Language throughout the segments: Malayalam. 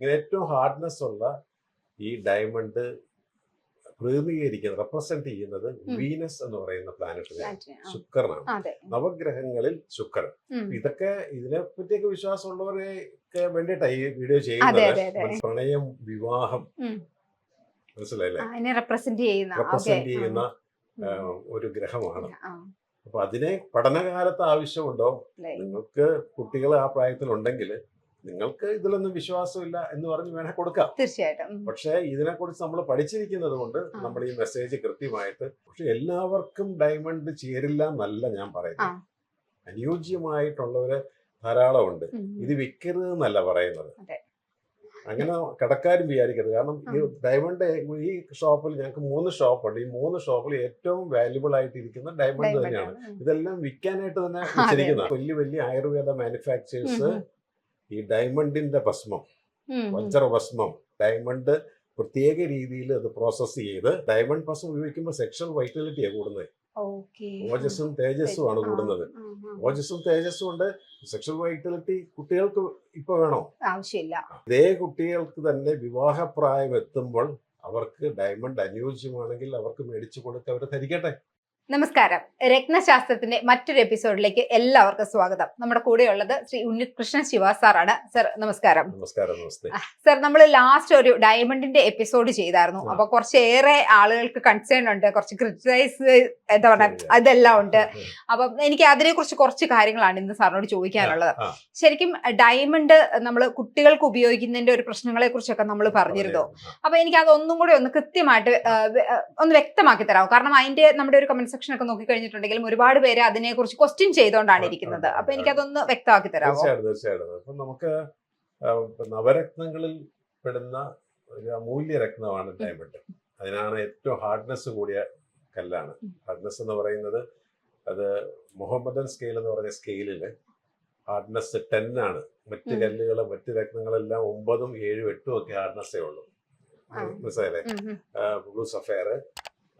ഇങ്ങനെ ഏറ്റവും ഹാർഡ്നെസ് ഉള്ള ഈ ഡയമണ്ട് പ്രതിനിധീകരിക്കുന്നത് റെപ്രസെന്റ് ചെയ്യുന്നത് വീനസ് എന്ന് പറയുന്ന പ്ലാനറ്റിനെ ശുക്രനാണ്. നവഗ്രഹങ്ങളിൽ ശുക്രൻ. ഇതൊക്കെ ഇതിനെ പറ്റിയൊക്കെ വിശ്വാസമുള്ളവരെയൊക്കെ വേണ്ടിയിട്ടാണ് ഈ വീഡിയോ ചെയ്യുന്നത്. പ്രണയം വിവാഹം. മനസ്സിലായില്ലേ? റെപ്രസെന്റ് ചെയ്യുന്ന. ഒരു ഗ്രഹമാണ്. അപ്പൊ അതിനെ പഠനകാലത്ത് ആവശ്യമുണ്ടോ? നിങ്ങൾക്ക് കുട്ടികൾ ആ പ്രായത്തിലുണ്ടെങ്കിൽ നിങ്ങൾക്ക് ഇതിലൊന്നും വിശ്വാസമില്ല എന്ന് പറഞ്ഞ് വേണേ കൊടുക്കാം. തീർച്ചയായിട്ടും. പക്ഷെ ഇതിനെക്കുറിച്ച് നമ്മൾ പഠിച്ചിരിക്കുന്നത് കൊണ്ട് നമ്മൾ ഈ മെസ്സേജ് കൃത്യമായിട്ട് പക്ഷെ എല്ലാവർക്കും ഡയമണ്ട് ചേരില്ല എന്നല്ല ഞാൻ പറയുന്നത്. അനുയോജ്യമായിട്ടുള്ളവര് ധാരാളം ഉണ്ട് ഇത് വിൽക്കരുത് എന്നല്ല പറയുന്നത്. അങ്ങനെ കടക്കാരും വിചാരിക്കരുത്. കാരണം ഈ ഡയമണ്ട് ഈ ഷോപ്പിൽ ഞങ്ങൾക്ക് മൂന്ന് ഷോപ്പുണ്ട് ഈ മൂന്ന് ഷോപ്പിൽ ഏറ്റവും വാല്യുബിൾ ആയിട്ട് ഇരിക്കുന്ന ഡയമണ്ട് തന്നെയാണ്. ഇതെല്ലാം വിൽക്കാനായിട്ട് തന്നെ അതെ, വെച്ചിരിക്കുന്ന വലിയ വലിയ ആയുർവേദ മാനുഫാക്ചേഴ്സ് ഈ ഡയമണ്ടിന്റെ ഭസ്മം വഞ്ചർ ഭസ്മം ഡയമണ്ട് പ്രത്യേക രീതിയിൽ അത് പ്രോസസ് ചെയ്ത് ഡയമണ്ട് ഭസ്മം ഉപയോഗിക്കുമ്പോൾ സെക്ഷൽ വൈറ്റലിറ്റിയാണ് കൂടുന്നത്. ഓജസ്സും തേജസ്സും ആണ് കൂടുന്നത്. ഓജസ്സും തേജസ്സും ഉണ്ട്. സെക്ഷൽ വൈറ്റലിറ്റി കുട്ടികൾക്ക് ഇപ്പൊ വേണോ? ആവശ്യമില്ല. ഇതേ കുട്ടികൾക്ക് തന്നെ വിവാഹപ്രായം എത്തുമ്പോൾ അവർക്ക് ഡയമണ്ട് അനുയോജ്യമാണെങ്കിൽ അവർക്ക് മേടിച്ചു കൊടുത്ത് അവർ ധരിക്കട്ടെ. നമസ്കാരം. രത്നശാസ്ത്രത്തിന്റെ മറ്റൊരു എപ്പിസോഡിലേക്ക് എല്ലാവർക്കും സ്വാഗതം. നമ്മുടെ കൂടെയുള്ളത് ശ്രീ ഉണ്ണികൃഷ്ണൻ ശിവ സാറാണ്. സർ നമസ്കാരം. നമസ്കാരം സർ നമ്മൾ ലാസ്റ്റ് ഒരു ഡയമണ്ടിന്റെ എപ്പിസോഡ് ചെയ്തായിരുന്നു. അപ്പൊ കുറച്ചേറെ ആളുകൾക്ക് കൺസേൺ ഉണ്ട് കുറച്ച് ക്രിറ്റിസൈസ് എന്താ പറയുക അതെല്ലാം ഉണ്ട്. അപ്പൊ എനിക്ക് അതിനെ കുറിച്ച് കുറച്ച് കാര്യങ്ങളാണ് ഇന്ന് സാറിനോട് ചോദിക്കാനുള്ളത്. ശരിക്കും ഡയമണ്ട് നമ്മൾ കുട്ടികൾക്ക് ഉപയോഗിക്കുന്നതിന്റെ ഒരു പ്രശ്നങ്ങളെ കുറിച്ചൊക്കെ നമ്മൾ പറഞ്ഞിരുന്നു. അപ്പൊ എനിക്ക് അതൊന്നും കൂടി ഒന്ന് കൃത്യമായിട്ട് ഒന്ന് വ്യക്തമാക്കി തരാമോ? കാരണം അതിന്റെ നമ്മുടെ ഒരു കമന്റ് സെക്ഷൻ ഒക്കെ നോക്കി കഴിഞ്ഞിട്ടുണ്ടെങ്കിലും ഒരുപാട് പേര് അതിനെ കുറിച്ച് ക്വസ്റ്റ്യൻ ചെയ്തുകൊണ്ടാണ് ഇരിക്കുന്നത്. അപ്പൊ എനിക്ക് അതൊന്ന് വ്യക്തമാക്കി തരാം തീർച്ചയായിട്ടും അപ്പൊ നമുക്ക് നവരത്നങ്ങളിൽ പെടുന്ന ഒരു അമൂല്യ രത്നമാണ് ഡയമണ്ട് അതിനാണ് ഏറ്റവും ഹാർഡ്നെസ് കൂടിയ കല്ലാണ്. ഹാർഡ്നെസ് എന്ന് പറയുന്നത് അത് മുഹമ്മദൻ സ്കെയിൽ എന്ന് പറഞ്ഞ സ്കെയിലിൽ ഹാർഡ്നെസ് ടെൻ ആണ്. മറ്റ് കല്ലുകളും കല്ലുകൾ മറ്റ് രത്നങ്ങളെല്ലാം ഒമ്പതും ഏഴും എട്ടും ഒക്കെ ഹാർഡ്നെസ്സേ ഉള്ളൂ. മനസ്സിലായില്ലേ. ബ്ലൂ സഫയർ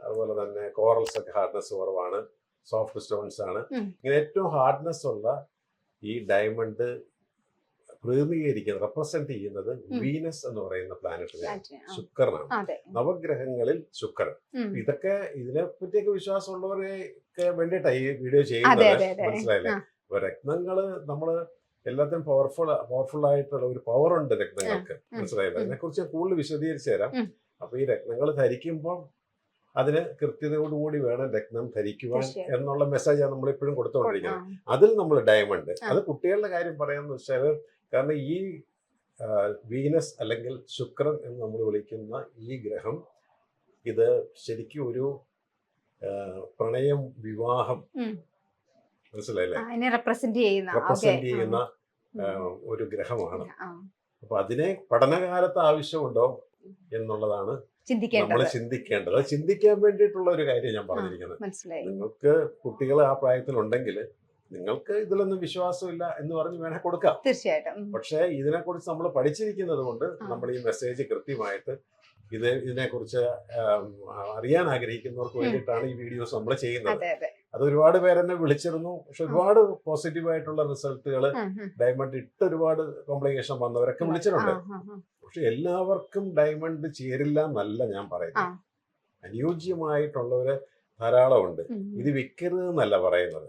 അതുപോലെ തന്നെ കോറൽസ് ഒക്കെ ഹാർഡ്നെസ് കുറവാണ് സോഫ്റ്റ് സ്റ്റോൺസ് ആണ്. ഇങ്ങനെ ഏറ്റവും ഹാർഡ്നെസ് ഉള്ള ഈ ഡയമണ്ട് പ്രതിനിധീകരിക്കുന്നത് റെപ്രസെന്റ് ചെയ്യുന്നത് വീനസ് എന്ന് പറയുന്ന പ്ലാനറ്റിനെ ശുക്രനാണ്. നവഗ്രഹങ്ങളിൽ ശുക്രൻ. ഇതൊക്കെ ഇതിനെ പറ്റിയൊക്കെ വിശ്വാസമുള്ളവരെയൊക്കെ വേണ്ടിയിട്ടാണ് ഈ വീഡിയോ ചെയ്യുന്നത്. മനസ്സിലായില്ലേ. അപ്പൊ രത്നങ്ങൾ നമ്മൾ എല്ലാത്തിനും പവർഫുൾ പവർഫുൾ ആയിട്ടുള്ള ഒരു പവർ ഉണ്ട് രത്നങ്ങൾക്ക്. മനസ്സിലായില്ലേ? അതിനെ കുറിച്ച് കൂടുതൽ വിശദീകരിച്ചു തരാം. അപ്പൊ ഈ രത്നങ്ങൾ ധരിക്കുമ്പോൾ അതിന് കൃത്യതയോടുകൂടി വേണം രത്നം ധരിക്കുവാൻ. എന്നുള്ള മെസ്സേജാണ് നമ്മൾ ഇപ്പോഴും കൊടുത്തുകൊണ്ടിരിക്കുന്നത്. അതിൽ നമ്മൾ ഡയമണ്ട് അത് കുട്ടികളുടെ കാര്യം പറയാന്ന് വെച്ചാൽ കാരണം ഈ വീനസ് അല്ലെങ്കിൽ ശുക്രൻ എന്ന് നമ്മൾ വിളിക്കുന്ന ഈ ഗ്രഹം ഇത് ശരിക്കും ഒരു പ്രണയം വിവാഹം. മനസ്സിലായില്ലേ? റെപ്രസെന്റ് ചെയ്യുന്ന. ഒരു ഗ്രഹമാണ്. അപ്പൊ അതിനെ പഠനകാലത്ത് ആവശ്യമുണ്ടോ എന്നുള്ളതാണ് നമ്മൾ ചിന്തിക്കേണ്ടത്. അത് ചിന്തിക്കാൻ വേണ്ടിയിട്ടുള്ള ഒരു കാര്യം ഞാൻ പറഞ്ഞിരിക്കുന്നത്. നിങ്ങൾക്ക് കുട്ടികൾ ആ പ്രായത്തിലുണ്ടെങ്കിൽ നിങ്ങൾക്ക് ഇതിലൊന്നും വിശ്വാസമില്ല എന്ന് പറഞ്ഞ് വേണേ കൊടുക്കാം. തീർച്ചയായിട്ടും. പക്ഷെ ഇതിനെക്കുറിച്ച് നമ്മൾ പഠിച്ചിരിക്കുന്നത് കൊണ്ട് നമ്മൾ ഈ മെസ്സേജ് കൃത്യമായിട്ട് ഇത് ഇതിനെക്കുറിച്ച് അറിയാൻ ആഗ്രഹിക്കുന്നവർക്ക് വേണ്ടിയിട്ടാണ് ഈ വീഡിയോസ് നമ്മൾ ചെയ്യുന്നത്. അതെ ഒരുപാട് പേരെന്നെ വിളിച്ചിരുന്നു. പക്ഷെ ഒരുപാട് പോസിറ്റീവ് ആയിട്ടുള്ള റിസൾട്ടുകൾ. ഡയമണ്ട് ഇട്ട് ഒരുപാട് കോംപ്ലിക്കേഷൻ വന്നവരൊക്കെ വിളിച്ചിട്ടുണ്ട്. പക്ഷെ എല്ലാവർക്കും ഡയമണ്ട് ചേരില്ല എന്നല്ല ഞാൻ പറയുന്നത്. അനുയോജ്യമായിട്ടുള്ളവര് ധാരാളം ഉണ്ട് ഉം, ഉം. ഇത് വിൽക്കരുത് എന്നല്ല പറയുന്നത്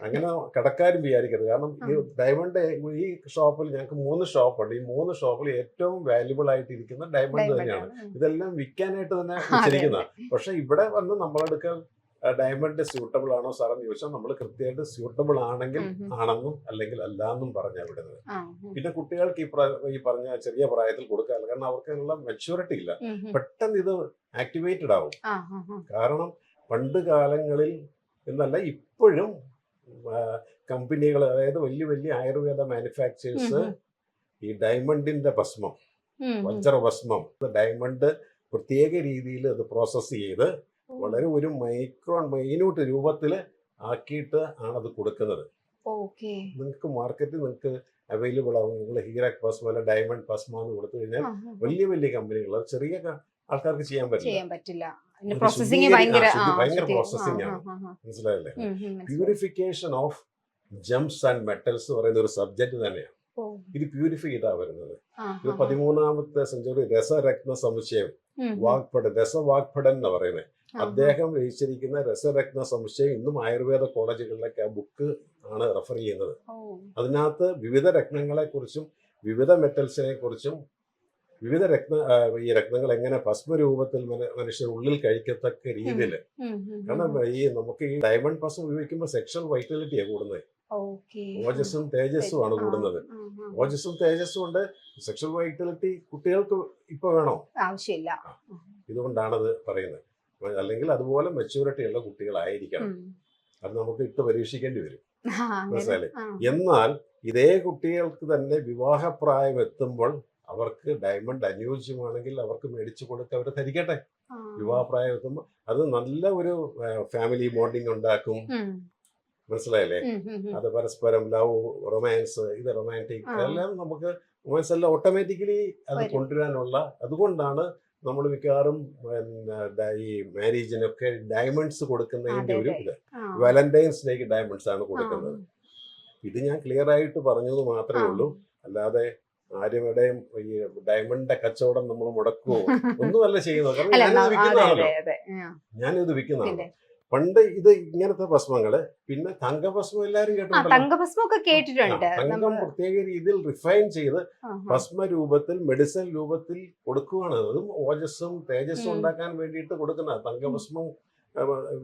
അങ്ങനെ കടക്കാരും വിചാരിക്കരുത്. കാരണം ഈ ഡയമണ്ട് ഈ ഷോപ്പിൽ ഞങ്ങൾക്ക് മൂന്ന് ഷോപ്പുണ്ട് ഈ മൂന്ന് ഷോപ്പിൽ ഏറ്റവും വാല്യുബിൾ ആയിട്ട് ഇരിക്കുന്ന ഡയമണ്ട് തന്നെയാണ്. ഇതെല്ലാം വിൽക്കാനായിട്ട് തന്നെ വെച്ചിരിക്കുന്ന പക്ഷെ ഇവിടെ വന്ന് നമ്മളെടുക്കാൻ ഡയമണ്ട് സ്യൂട്ടബിൾ ആണോ സാറെന്ന് ചോദിച്ചാൽ നമ്മൾ കൃത്യമായിട്ട് സ്യൂട്ടബിൾ ആണെങ്കിൽ. ആണെന്നും അല്ലെങ്കിൽ അല്ല എന്നും പറഞ്ഞാൽ വിടുന്നത്. പിന്നെ കുട്ടികൾക്ക് ഈ ഈ പറഞ്ഞ ചെറിയ പ്രായത്തിൽ കൊടുക്കാറില്ല കാരണം അവർക്ക് അതിനുള്ള മെച്യൂരിറ്റി ഇല്ല. പെട്ടെന്ന് ഇത് ആക്ടിവേറ്റഡ് ആവും. കാരണം പണ്ട് കാലങ്ങളിൽ എന്നല്ല ഇപ്പോഴും കമ്പനികൾ അതായത് വലിയ വലിയ ആയുർവേദ മാനുഫാക്ചേഴ്സ്. ഈ ഡയമണ്ടിന്റെ ഭസ്മം. വജ്ര ഭസ്മം ഡയമണ്ട് പ്രത്യേക രീതിയിൽ അത് പ്രോസസ്സ് ചെയ്ത് വളരെ ഒരു മൈക്രോൺ മൈന്യൂട്ട് രൂപത്തിൽ ആക്കിയിട്ട് ആണ് അത് കൊടുക്കുന്നത് നിങ്ങൾക്ക് മാർക്കറ്റിൽ നിങ്ങൾക്ക് അവൈലബിൾ ആവും. നിങ്ങൾ ഹീറാക് പസ്മ അല്ല ഡയമണ്ട് പസ്മ എന്ന് കൊടുത്തു കഴിഞ്ഞാൽ. വലിയ വലിയ കമ്പനികൾ അത് ചെറിയ ആൾക്കാർക്ക് ചെയ്യാൻ പറ്റില്ല. ഭയങ്കര ശുദ്ധി- ആണ്. മനസ്സിലായല്ലേ. Purification of gems and metals പറയുന്ന ഒരു സബ്ജക്ട് തന്നെയാണ്. ഇത് പ്യൂരിഫൈ ചെയ്താ വരുന്നത്. ഇത്. പതിമൂന്നാമത്തെ സെഞ്ചുറി രസരത്ന സമുച്ചയം. വാഗ്പടൻ രസവാഗ്പടൻ എന്ന് പറയുന്നത്. അദ്ദേഹം രചിച്ചിരിക്കുന്ന രസരത്ന സംശയം ഇന്നും ആയുർവേദ കോളേജുകളിലൊക്കെ ആ ബുക്ക് ആണ് റെഫർ ചെയ്യുന്നത്. അതിനകത്ത് വിവിധ രത്നങ്ങളെ കുറിച്ചും വിവിധ മെറ്റൽസിനെ കുറിച്ചും വിവിധ രത്ന ഈ രത്നങ്ങൾ എങ്ങനെ ഭസ്മരൂപത്തിൽ രൂപത്തിൽ മനുഷ്യർ ഉള്ളിൽ കഴിക്കത്തക്ക രീതിയിൽ. കാരണം ഈ നമുക്ക് ഈ ഡയമണ്ട് ഭസ്മം ഉപയോഗിക്കുമ്പോൾ സെക്ഷൽ വൈറ്റാലിറ്റിയാണ് കൂടുന്നത്. ഓജസ്സും തേജസ്സും ആണ് കൂടുന്നത്. ഓജസ്സും തേജസ്സും ഉണ്ട്. സെക്ഷൽ വൈറ്റാലിറ്റി കുട്ടികൾക്ക് ഇപ്പൊ വേണോ? ആവശ്യമില്ല. ഇതുകൊണ്ടാണത് പറയുന്നത്. അല്ലെങ്കിൽ അതുപോലെ മെച്യൂരിറ്റി ഉള്ള കുട്ടികളായിരിക്കണം. അത് നമുക്ക് ഇട്ട് പരീക്ഷിക്കേണ്ടി വരും? ആ. എന്നാൽ ഇതേ കുട്ടികൾക്ക് തന്നെ വിവാഹപ്രായം എത്തുമ്പോൾ അവർക്ക് ഡയമണ്ട് അനുയോജ്യമാണെങ്കിൽ അവർക്ക് മേടിച്ചു കൊടുത്ത് അവർ ധരിക്കട്ടെ വിവാഹപ്രായം എത്തുമ്പോൾ അത് നല്ല ഒരു ഫാമിലി ബോണ്ടിങ് ഉണ്ടാക്കും മനസ്സിലായല്ലേ. അത് പരസ്പരം ലവ് റൊമാൻസ് ഇത് റൊമാന്റിക് എല്ലാം നമുക്ക് റൊമാൻസ് എല്ലാം ഓട്ടോമാറ്റിക്കലി അത് വരും. കൊണ്ടുവരാനുള്ള അതുകൊണ്ടാണ് നമ്മൾ മിക്കവാറും പിന്നെ ഈ മാരേജിനൊക്കെ ഡയമണ്ട്സ് കൊടുക്കുന്നതിന്റെ ഒരു. ഇത്. വാലന്റൈൻസ് ഡേക്ക് ഡയമണ്ട്സ് ആണ് കൊടുക്കുന്നത്. ഇത് ഞാൻ ക്ലിയർ ആയിട്ട് പറഞ്ഞത് മാത്രമേ ഉള്ളൂ. അല്ലാതെ ആരും എവിടെയും ഈ ഡയമണ്ടിന്റെ കച്ചവടം നമ്മൾ മുടക്കുവോ? ഒന്നുമല്ല ചെയ്യുന്നത്. കാരണം ഞാനിത് വിൽക്കുന്നതാണല്ലോ. ഞാനിത് വിൽക്കുന്നതാണ് പണ്ട് ഇത് ഇങ്ങനത്തെ ഭസ്മങ്ങൾ പിന്നെ തങ്കഭസ്മം എല്ലാരും കേട്ടിട്ടുണ്ട് കേട്ടിട്ടുണ്ട് തങ്കം പ്രത്യേക രീതിയിൽ റിഫൈൻ ചെയ്ത്. ഭസ്മ രൂപത്തിൽ മെഡിസിൻ രൂപത്തിൽ കൊടുക്കുകയാണ് അതും ഓജസ്സും തേജസ്സും. ഉണ്ടാക്കാൻ വേണ്ടിയിട്ട് കൊടുക്കുന്ന തങ്കഭസ്മം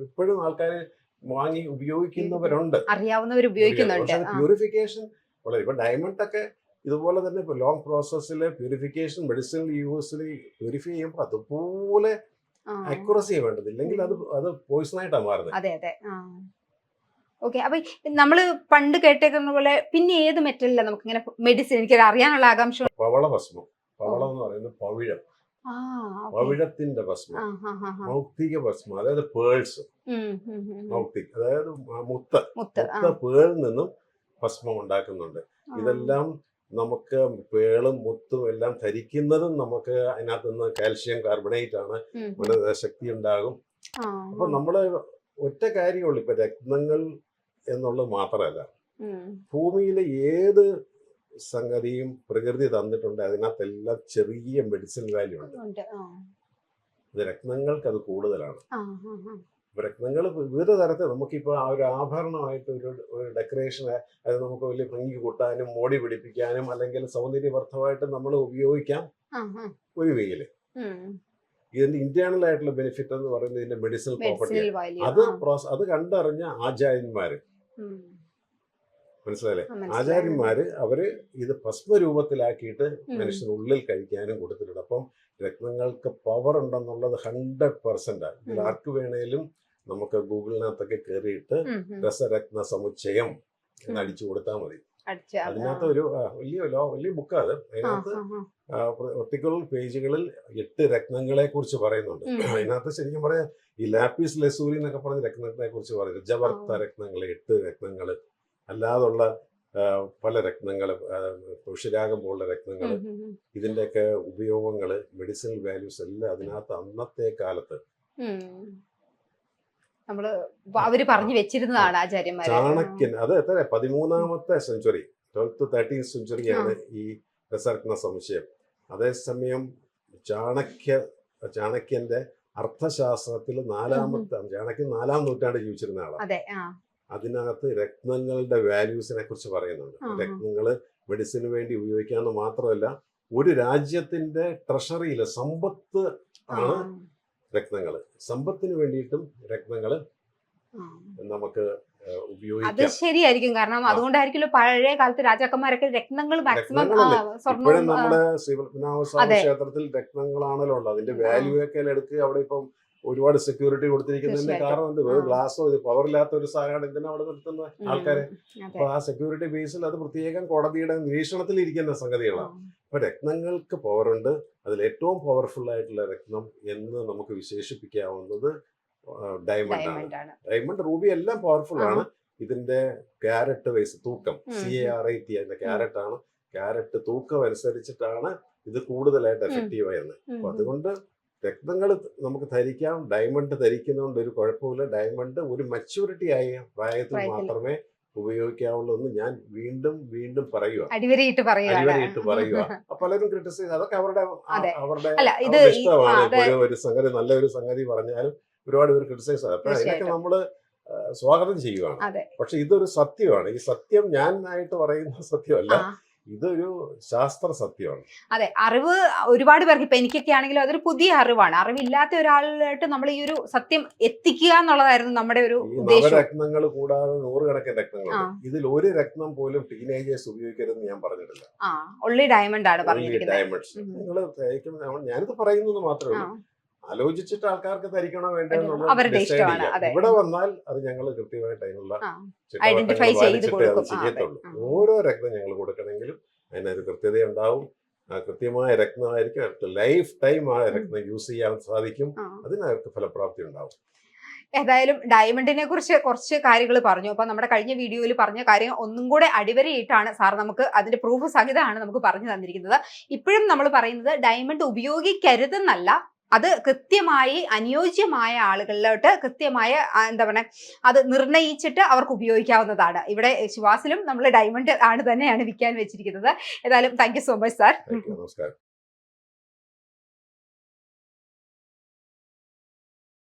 ഇപ്പോഴും ആൾക്കാർ വാങ്ങി ഉപയോഗിക്കുന്നവരുണ്ട് അറിയാവുന്നവർ ഉപയോഗിക്കുന്നുണ്ട്. പ്യൂരിഫിക്കേഷൻ വളരെ ഇപ്പൊ ഡയമണ്ട് ഒക്കെ ഇതുപോലെ തന്നെ ഇപ്പൊ ലോങ് പ്രോസസ്സിൽ പ്യൂരിഫിക്കേഷൻ മെഡിസിനൽ യൂസിൽ പ്യൂരിഫൈ ചെയ്യുമ്പോൾ അതുപോലെ. അക്യുറസി വേണ്ടത്. ഇല്ലെങ്കിൽ അത് അത് പോയിസൺ ആയിട്ടാണ് മാറുന്നത് അതെ. അതെ ഓക്കെ. അപ്പൊ നമ്മൾ പണ്ട് കേട്ടേക്കുന്ന പോലെ പിന്നെ ഏത് മെറ്റലിലാണ് നമുക്ക് ഇങ്ങനെ മെഡിസിൻ എനിക്ക് അറിയാനുള്ള ആകാംക്ഷ പവള ഭസ്മം. പവള എന്ന് പറയുന്നത് പവിഴം. പവിഴത്തിന്റെ ഭസ്മം. മൗക്തിക ഭസ്മം. അതായത് പേൾസ്. മൗക്തിക് അതായത് മുത്ത്. മുത്ത പേളിൽ നിന്നും ഭസ്മം ഉണ്ടാക്കുന്നുണ്ട്. ഇതെല്ലാം നമുക്ക് പേളും മുത്തും എല്ലാം ധരിക്കുന്നതും നമുക്ക് അതിനകത്ത് നിന്ന് കാൽഷ്യം കാർബണേറ്റ് ആണ്. ഉം, ഉം. നമ്മുടെ ശക്തി ഉണ്ടാകും. അപ്പൊ നമ്മൾ ഒറ്റ കാര്യമുള്ളൂ. ഇപ്പൊ രത്നങ്ങൾ എന്നുള്ളത് മാത്രമല്ല. ഭൂമിയിലെ ഏത് സംഗതിയും പ്രകൃതി തന്നിട്ടുണ്ട്. അതിനകത്തെല്ലാം ചെറിയ മെഡിസിൻ വാല്യൂ ഉണ്ട്. രത്നങ്ങൾക്ക് അത് കൂടുതലാണ്. രത്നങ്ങൾ വിവിധ തരത്തിൽ നമുക്കിപ്പോൾ ആ ഒരു ആഭരണമായിട്ട് ഒരു ഒരു ഡെക്കറേഷന് അത് നമുക്ക് വലിയ ഭംഗി കൂട്ടാനും മോടി പിടിപ്പിക്കാനും അല്ലെങ്കിൽ സൗന്ദര്യവർദ്ധമായിട്ട് നമ്മൾ ഉപയോഗിക്കാം. ഒരു വെയിൽ ഇതിന്റെ ഇന്റേണൽ ആയിട്ടുള്ള ബെനിഫിറ്റ് എന്ന് പറയുന്നത് ഇതിന്റെ മെഡിസിനൽ പ്രോപ്പർട്ടി അത് അത് കണ്ടറിഞ്ഞ ആചാര്യന്മാര്. മനസ്സിലായില്ലേ? ആചാര്യന്മാര് അവർ ഇത് ഭസ്മരൂപത്തിലാക്കിയിട്ട്. മനുഷ്യനുള്ളിൽ കഴിക്കാനും കൊടുത്തിട്ടുണ്ട്. അപ്പം രത്നങ്ങൾക്ക് പവർ ഉണ്ടെന്നുള്ളത് ഹൺഡ്രഡ് പെർസെന്റ് ഇതിൽ. ആർക്ക് വേണേലും നമുക്ക് ഗൂഗിളിനകത്തൊക്കെ കയറിയിട്ട് രസരത്ന സമുച്ചയം എന്ന്. അടിച്ചു കൊടുത്താൽ മതി അതിനകത്ത് ഒരു വലിയ വലിയ ബുക്കാണ് അത് അതിനകത്ത് ആ. പേജുകളിൽ എട്ട് രത്നങ്ങളെ കുറിച്ച് പറയുന്നുണ്ട്. അതിനകത്ത് ശരിക്കും പറയാം ഈ ലാപ്പീസ് ലസൂരി എന്നൊക്കെ പറഞ്ഞ രത്നങ്ങളെ കുറിച്ച് പറയുന്നത് ജവർത്ത. രത്നങ്ങൾ എട്ട് രത്നങ്ങൾ അല്ലാതുള്ള പല രത്നങ്ങൾ പുഷരാഗം പോലുള്ള രത്നങ്ങൾ. ഇതിന്റെയൊക്കെ ഉപയോഗങ്ങൾ മെഡിസിനൽ വാല്യൂസ് എല്ലാം അതിനകത്ത് അന്നത്തെ കാലത്ത്. നമ്മൾ അവർ പറഞ്ഞു വെച്ചിരുന്നതാണ് ആചാര്യന്മാർ ചാണക്യൻ അത് എത്ര? പതിമൂന്നാമത്തെ സെഞ്ചുറി ട്വൽത്ത് തേർട്ടീൻ സെഞ്ചുറിയാണ് ഈ രസരത്ന സംശയം. അതേസമയം ചാണക്യ ചാണക്യന്റെ അർത്ഥശാസ്ത്രത്തിൽ നാലാമത്തെ ചാണക്യൻ നാലാം നൂറ്റാണ്ട് ജീവിച്ചിരുന്ന ആളാണ്. അതിനകത്ത് രത്നങ്ങളുടെ വാല്യൂസിനെ കുറിച്ച് പറയുന്നുണ്ട്. രത്നങ്ങൾ മെഡിസിന് വേണ്ടി ഉപയോഗിക്കാന്ന് മാത്രമല്ല ഒരു രാജ്യത്തിന്റെ ട്രഷറിയിലെ സമ്പത്ത് ആണ് രത്നങ്ങൾ സമ്പത്തിന് വേണ്ടിയിട്ടും രത്നങ്ങൾ നമുക്ക് അത് ശരിയായിരിക്കും. കാരണം അതുകൊണ്ടായിരിക്കും പഴയ കാലത്ത് രാജാക്കന്മാരൊക്കെ രത്നങ്ങൾ മാക്സിമം സ്വർണം നമ്മുടെ ശ്രീപത്മനാഭ സ്വാമി ക്ഷേത്രത്തിൽ രത്നങ്ങളാണല്ലോ ഉള്ളത്. അതിന്റെ വാല്യൂ ഒക്കെ എടുക്കുക? അവിടെ ഇപ്പം ഒരുപാട് സെക്യൂരിറ്റി കൊടുത്തിരിക്കുന്നതിന്റെ കാരണം എന്ത്? വെറും ഗ്ലാസോ ഇത് പവർ ഇല്ലാത്ത ഒരു സാധനമാണ് എന്തിനാ അവിടെ നിർത്തുന്നത് ആൾക്കാരെ. അപ്പൊ ആ സെക്യൂരിറ്റി ബേസിൽ അത് പ്രത്യേകം കോടതിയുടെ നിരീക്ഷണത്തിൽ ഇരിക്കുന്ന സംഗതികളാണ് അപ്പൊ രത്നങ്ങൾക്ക് പവറുണ്ട് അതിൽ ഏറ്റവും പവർഫുൾ ആയിട്ടുള്ള രത്നം എന്ന് നമുക്ക് വിശേഷിപ്പിക്കാവുന്നത് ഡയമണ്ട് ആണ്. ഡയമണ്ട് റൂബി എല്ലാം പവർഫുൾ ആണ്. ഇതിന്റെ ക്യാരറ്റ് വൈസ് തൂക്കം. C A R I T അതിന്റെ ക്യാരറ്റ് ആണ്. ക്യാരറ്റ് തൂക്കം അനുസരിച്ചിട്ടാണ് ഇത് കൂടുതലായിട്ട് എഫക്റ്റീവ് ആയിരുന്നത്. അപ്പൊ അതുകൊണ്ട് രത്നങ്ങൾ നമുക്ക് ധരിക്കാം ഡയമണ്ട് ധരിക്കുന്നതുകൊണ്ട് ഒരു കുഴപ്പമില്ല. ഡയമണ്ട് ഒരു മെച്ചൂരിറ്റി ആയ പ്രായത്തിൽ. മാത്രമേ ഉപയോഗിക്കാവുള്ളൂ എന്ന് ഞാൻ വീണ്ടും വീണ്ടും പറയുക അടിവരയിട്ട് പറയുക പലരും ക്രിട്ടിസൈസ് അതൊക്കെ അവരുടെ. അവരുടെ ഇഷ്ടമാണ്. ഒരു- സംഗതി നല്ലൊരു സംഗതി പറഞ്ഞാലും ഒരുപാട് പേര് ക്രിട്ടിസൈസ് അപ്പൊ അതിനൊക്കെ നമ്മൾ സ്വാഗതം ചെയ്യുകയാണ് പക്ഷെ ഇതൊരു സത്യമാണ്. ഈ സത്യം ഞാൻ ആയിട്ട് പറയുന്ന സത്യമല്ല. ഇതൊരു ശാസ്ത്ര സത്യമാണ് അതെ അറിവ് ഒരുപാട് പേർക്ക് ഇപ്പൊ എനിക്കൊക്കെ ആണെങ്കിലും അതൊരു പുതിയ അറിവാണ്. അറിവില്ലാത്ത ഒരാളായിട്ട് നമ്മൾ ഈ ഒരു സത്യം എത്തിക്കുക എന്നുള്ളതായിരുന്നു നമ്മുടെ ഒരു രത്നങ്ങൾ കൂടാതെ നൂറുകണക്കിന് രത്നങ്ങളുണ്ട് ആ. ഇതിൽ ഒരു രക്തം പോലും ടീനേജേഴ്സ് ഉപയോഗിക്കരുതെന്ന് ഞാൻ പറഞ്ഞിട്ടില്ല. ഡയമണ്ട് ആണ് പറഞ്ഞിരിക്കുന്നത്. ഡയമണ്ട്സ്. നിങ്ങൾ ഞാനിത് പറയുന്നത് മാത്രമേ ഉള്ളൂ. ആലോചിച്ചിട്ട് ആൾക്കാർക്ക് ധരിക്കണോ വേണ്ടത്. ഇവിടെ വന്നാൽ അത് ഞങ്ങൾ കൃത്യമായിട്ട് അതിനുള്ള ഐഡന്റിഫൈ. ചെയ്യത്തുള്ളൂ. ഓരോ രക്തം ഞങ്ങൾ കൊടുക്കണമെങ്കിലും അതിനൊരു കൃത്യത ഉണ്ടാവും കൃത്യമായ രക്തമായിരിക്കും. ലൈഫ് ടൈം ആ രക്തം യൂസ് ചെയ്യാൻ സാധിക്കും. അതിന് അതിനവർക്ക് ഫലപ്രാപ്തി ഉണ്ടാവും. ഏതായാലും ഡയമണ്ടിനെ കുറിച്ച് കുറച്ച് കാര്യങ്ങൾ പറഞ്ഞു. അപ്പൊ നമ്മുടെ കഴിഞ്ഞ വീഡിയോയിൽ പറഞ്ഞ കാര്യം ഒന്നും കൂടെ അടിവരയിട്ടാണ് സാർ നമുക്ക് അതിന്റെ പ്രൂഫ് സഹിതമാണ് നമുക്ക് പറഞ്ഞു തന്നിരിക്കുന്നത്. ഇപ്പോഴും നമ്മൾ പറയുന്നത് ഡയമണ്ട് ഉപയോഗിക്കരുതെന്നല്ല അത് കൃത്യമായി അനുയോജ്യമായ ആളുകളിലോട്ട് കൃത്യമായ എന്താ പറയുക അത് നിർണയിച്ചിട്ട് അവർക്ക് ഉപയോഗിക്കാവുന്നതാണ്. ഇവിടെ ശിവാസിലും നമ്മൾ ഡയമണ്ട് ആണ് തന്നെയാണ് വിൽക്കാൻ വെച്ചിരിക്കുന്നത്. ഏതായാലും താങ്ക് സോ മച്ച് സാർ നമസ്കാരം.